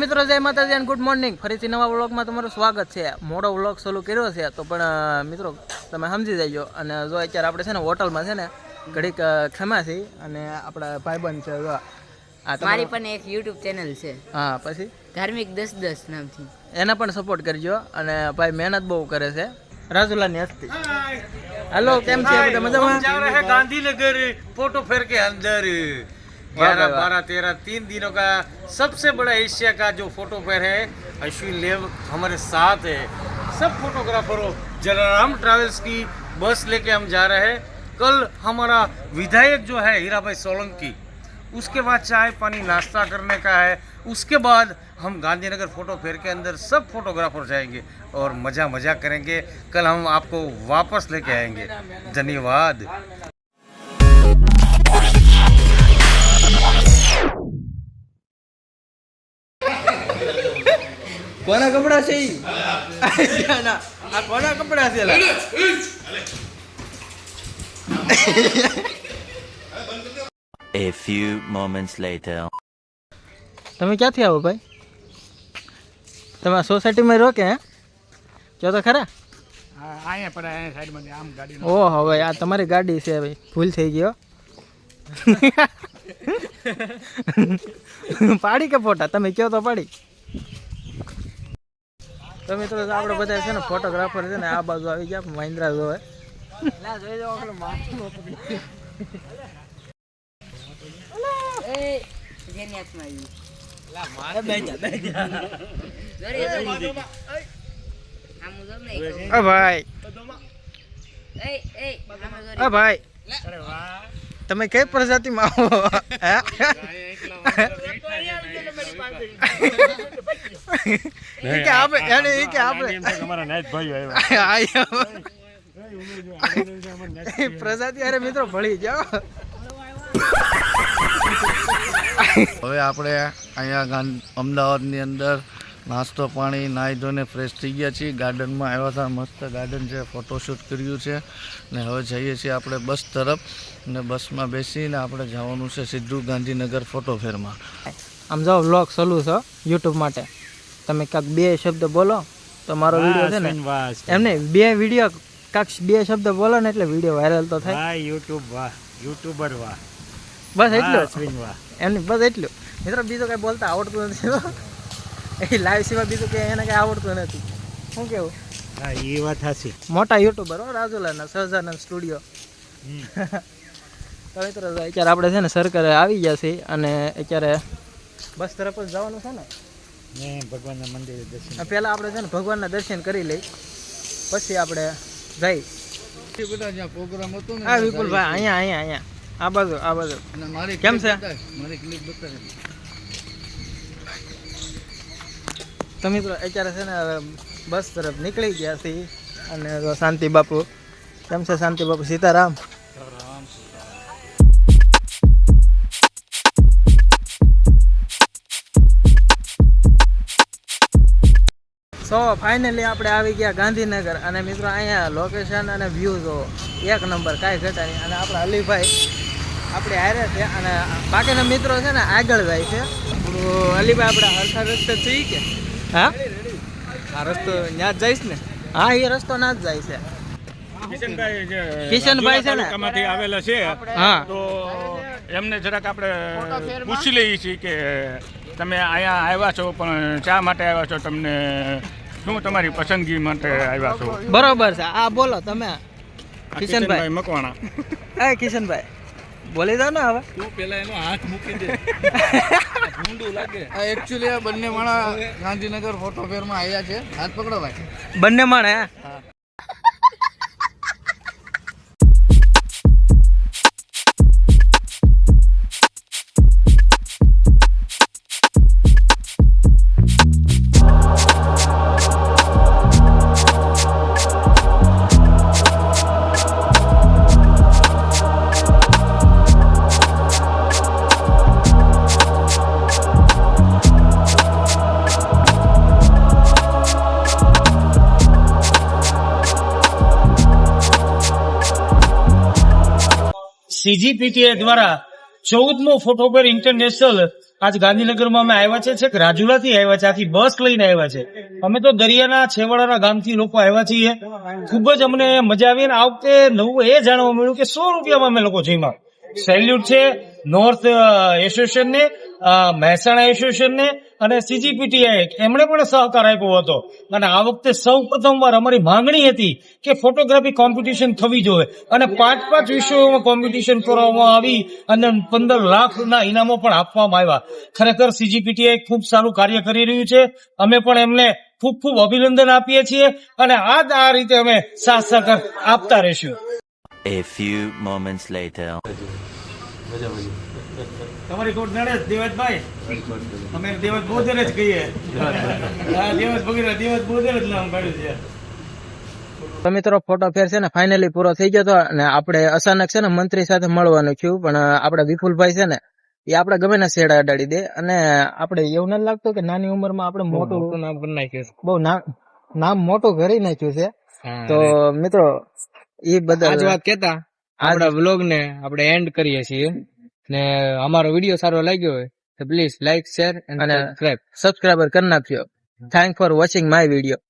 મિત્રો જય માતાજી એન્ડ ગુડ મોર્નિંગ ફરીથી નવા વ્લોગમાં તમારું સ્વાગત છે. મોડો વ્લોગ ચાલુ કર્યો છે તો પણ મિત્રો તમે સમજી જજો અને જો અત્યારે આપણે છે ને હોટલમાં છે ને ઘડીક ખમાસી અને આપણા ભાઈબંધ છે જો મારી પણ એક યુટ્યુબ ચેનલ છે. હા પછી? ધાર્મિક દસ દસ નામથી. એના પણ સપોર્ટ કરજો અને ભાઈ મહેનત બહુ કરે છે. રાજુલાની હસ્તી. હેલો કેમ છે? મજામાં? ગાંધીનગર ફોટો ફેર કે અંદર. ग्यारह बारह तेरह तीन दिनों का सबसे बड़ा एशिया का जो फ़ोटो फेयर है अश्विन लेव हमारे साथ है। सब फोटोग्राफरों जलाराम ट्रैवल्स की बस लेके हम जा रहे हैं। कल हमारा विधायक जो है हीरा भाई सोलंकी उसके बाद चाय पानी नाश्ता करने का है। उसके बाद हम गांधीनगर फ़ोटो फेयर के अंदर सब फोटोग्राफर जाएँगे और मज़ा मज़ा करेंगे। कल हम आपको वापस लेके आएँगे। धन्यवाद। કોના કપડા છે આ કોના કપડા છે લા? A few moments later. તમે ક્યાંથી આવો ભાઈ? તમે આ સોસાયટીમાં રહો કે હે? જો તો ખરા? અહીંયા પડે અહીંયા સાઈડમાં આમ ગાડી ઓ હવે આ તમારી ગાડી છે ભાઈ. ભૂલ થઈ ગયો. પાડી કે ફોટા? તમે કયો તો પાડી? તો મિત્રો આપણે બધા છે ને ફોટોગ્રાફર છે ને આ બાજુ આવી ગયા મહિન્દ્રા જોવે. ભાઈ. તમે કઈ પ્રજાતિમાં આવો? હે? ઈ કે આપણે એને ઈ કે આપણે અમારા નાઈટ ભાઈઓ આવ્યા. આયો પ્રજાતિ મિત્રો ભળી જાઓ હવે આપણે અહીંયા ગાંધ અમદાવાદની અંદર નાસ્તો પાણી નાહી ધોઈને ફ્રેશ થઈ ગયા છીએ. ગાર્ડનમાં આવ્યા હતા મસ્ત ગાર્ડન છે ફોટોશૂટ કર્યું છે. ને હવે જઈએ છીએ આપણે બસ તરફ. ને બસમાં બેસીને આપણે જવાનું છે સીધું ગાંધીનગર ફોટો ફેરમાં આમ જાઓ વ્લોગ ચાલુ છે યુટ્યુબ માટે. તમે કાંક બે શબ્દ બોલો તો મારો વીડિયો છે ને એમ નહીં બે વીડિયો કાંક બે શબ્દ બોલો ને એટલે વીડિયો વાયરલ તો થાય. યુટ્યુબ વાહ યુટ્યુબર વાહ. બસ એટલું વાહ એમની બસ એટલું. મિત્રો બીજું કાંઈ બોલતા આવડતું નથી એ લાઈવ સિવાય બીજું કે એને કાંઈ આવડતું નથી. શું કેવું? હા એ વાત હાચી. મોટા યુટ્યુબર હો રાજુલાના સહજાનંદ સ્ટુડિયો. તો મિત્રો અત્યારે આપણે છે ને સરકારે આવી ગયા છે અને અત્યારે બસ તરફ જ જવાનું છે ને. ભગવાનના મંદિરે દર્શન પહેલાં આપણે છે ને ભગવાનના દર્શન કરી લઈ. પછી આપણે જઈ. બધા જ્યાં પ્રોગ્રામ હતો ને હા વિપુલભાઈ અહીંયા અહીંયા અહીંયા. આ બાજુ આ બાજુ. મારી કેમ છે? મારી ક્લિપ બતાવી તો મિત્રો અત્યારે છે ને હવે બસ તરફ નીકળી ગયા છીએ. અને શાંતિ બાપુ. કેમ છે શાંતિ બાપુ? સીતારામ? સો ફાઇનલી આપણે આવી ગયા ગાંધીનગર અને મિત્રો અહીંયા લોકેશન અને વ્યૂ જો એક નંબર કાંઈ ઘટા નહીં. અને આપણા અલીભાઈ આપણે હારે છે અને બાકીના મિત્રો છે ને આગળ જાય છે. અલીભાઈ આપણે હરખા રસ્તે થઈ કે? હા? આ રસ્તો ત્યાં જ જઈશ ને? હા એ રસ્તો ના જ જાય છે. કિશનભાઈ છે ને? આવેલા છે હા. તો એમને જરાક આપણે પૂછી લઈએ છીએ કે તમે અહીંયા આવ્યા છો પણ શા માટે આવ્યા છો? તમને શું તમારી પસંદગી માટે આવ્યા છો? બરોબર છે. આ બોલો તમે. કિશનભાઈ. મકવાણા. હા કિશનભાઈ બોલી દો ને હવે. પહેલા એનો હાથ મૂકી દેવ આ એક્ચ્યુઅલી આ બંને માણા ગાંધીનગર ફોટો ફેરમાં આવ્યા છે. હાથ પકડો ભાઈ. બંને માણે સીજીપીટીએ દ્વારા ચૌદમો ફોટોપેર ઇન્ટરનેશનલ આજ ગાંધીનગરમાં અમે આવ્યા છે. છેક રાજુલાથી આવ્યા છે. આથી બસ લઈને આવ્યા છે. અમે તો દરિયાના છેવાડાના ગામથી લોકો આવ્યા છીએ. ખૂબ જ અમને મજા આવી અને આ વખતે નવું એ જાણવા મળ્યું કે સો રૂપિયામાં અમે લોકો જઈમાં સેલ્યુટ છે. નોર્થ એસોસિએશનને મહેસાણા એસોસિએશન ને અને સીજીપીટીઆઈ એમણે પણ સહકાર આપ્યો હતો. અને આ વખતે સૌ પ્રથમવાર અમારી માંગણી હતી કે ફોટોગ્રાફી કોમ્પિટિશન થવી જોઈએ. અને પાંચ પાંચ વિષયોમાં કોમ્પિટિશન કરવામાં આવી અને પંદર લાખના ઇનામો પણ આપવામાં આવ્યા. ખરેખર સીજીપીટીઆઈ ખૂબ સારું કાર્ય કરી રહ્યું છે. અમે પણ એમને ખૂબ ખૂબ અભિનંદન આપીએ છીએ. અને આ જ આ રીતે અમે સાથ સહકાર આપતા રહીશું. A few moments later. તમારી કોટ નડે દેવતભાઈ. અમે દેવત બોધર જ કહીએ. હા દેવત ભગીરા દેવત બોધર જ નામ કાઢ્યું છે. તો મિત્રો ફોટો ફેર છે ને ફાઇનલી પૂરો થઈ ગયો હતો અને આપણે અચાનક છે ને મંત્રી સાથે મળવાનું થયું પણ આપણે વિપુલભાઈ છે ને એ આપણે ગમે ને શેડા અડાડી દે અને આપણે એવું નથી લાગતું કે નાની ઉંમરમાં આપણે મોટું નામ કરી નાખ્યું બહુ નામ મોટું કરી નાખ્યું છે. તો મિત્રો એ બધા આજ વાત કેતા આપણા વ્લોગ ને આપણે એન્ડ કરીએ છીએ. ને અમારો વીડિયો સારો લાગ્યો હોય તો પ્લીઝ લાઈક શેર અને સબસ્ક્રાઈબર કરી નાખ્યો thank for watching my video